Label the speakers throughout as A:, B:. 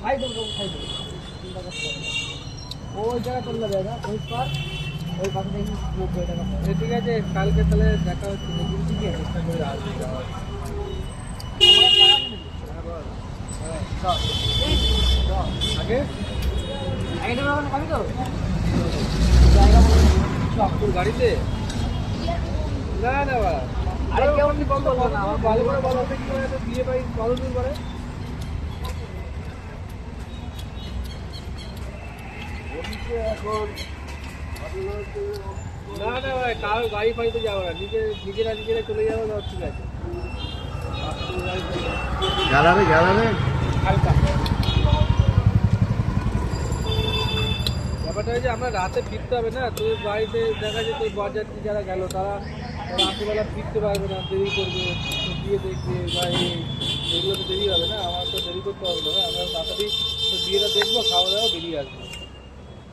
A: খাই দেবো দেবো। ওই জায়গা চলে যাবে না ওই পার ওই পাশে দেখি নব্বই টাকা পাবে।
B: ঠিক আছে কালকে তাহলে দেখা হচ্ছে দেখি ঠিক আছে চেষ্টা করে আসবে। হ্যাঁ।
A: হ্যাঁ।
B: আগে
A: আগে খাবি তো? জায়গা
B: গাড়িতে না না
A: আরে
B: আপনি বন্ধ
A: না,
B: ভালো করে বলো করে বিয়ে বাড়ি কত করে না না ভাই কারও গাড়ি ফাড়িতে যাব না। নিজে নিজেরা নিজেরা চলে যাব তো ঠিক আছে।
C: জ্বালাবে জ্বালাবে
B: হালকা। ব্যাপারটা হচ্ছে আমরা রাতে ফিরতে হবে না তোর বাড়িতে দেখা যায় তোর বরযাত্রী যারা গেল তারা রাত্রিবেলা ফিরতে পারবে না দেরি করবে বিয়ে দেখবে বা এগুলো তো দেরি হবে না আমার তো দেরি করতে হবে না আমরা তাড়াতাড়ি বিয়েটা দেখব খাওয়া দাওয়া বেরিয়ে আসব।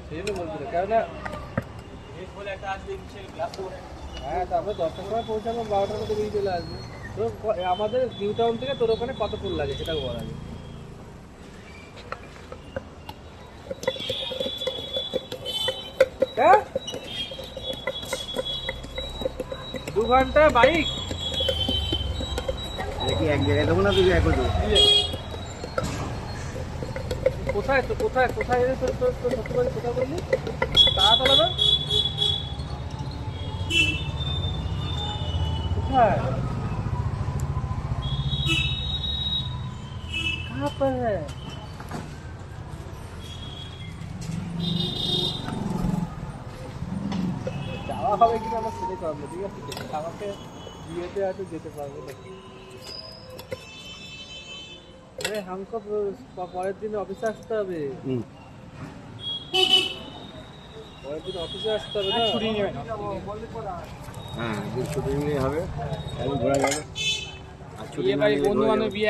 B: সেই জন্য বলছিল কেননা হ্যাঁ তারপরে দশটার সময় পৌঁছাবো বারোটার মধ্যে বেরিয়ে চলে আসবে। তো আমাদের নিউ টাউন থেকে তোর ওখানে কত ফুল লাগে সেটা বল আগে হ্যাঁ? দু ঘণ্টা বাইক?
C: দেখি এক জায়গায় দেবো না তুই একই দেবো?
B: কোথায় তো কোথায় কোথায় রে তোর তোর তোর সত্যি করে কোথায় বললি তাড়াতলা না কোথায় कहाँ पर है যাওয়া হবে কিনা আমরা সেটাই করবো ঠিক আছে আমাকে বিয়েতে হয়তো যেতে পারবো না আরে হামকো পরের দিন অফিসে আসতে হবে। পরের দিন অফিসে আসতে হবে না?
A: ছুটি নেবে
C: হ্যাঁ ছুটি নিয়ে হবে। এখন ঘোরা যাবে। আর ছুটি
A: বন্ধু বান্ধব বিয়ে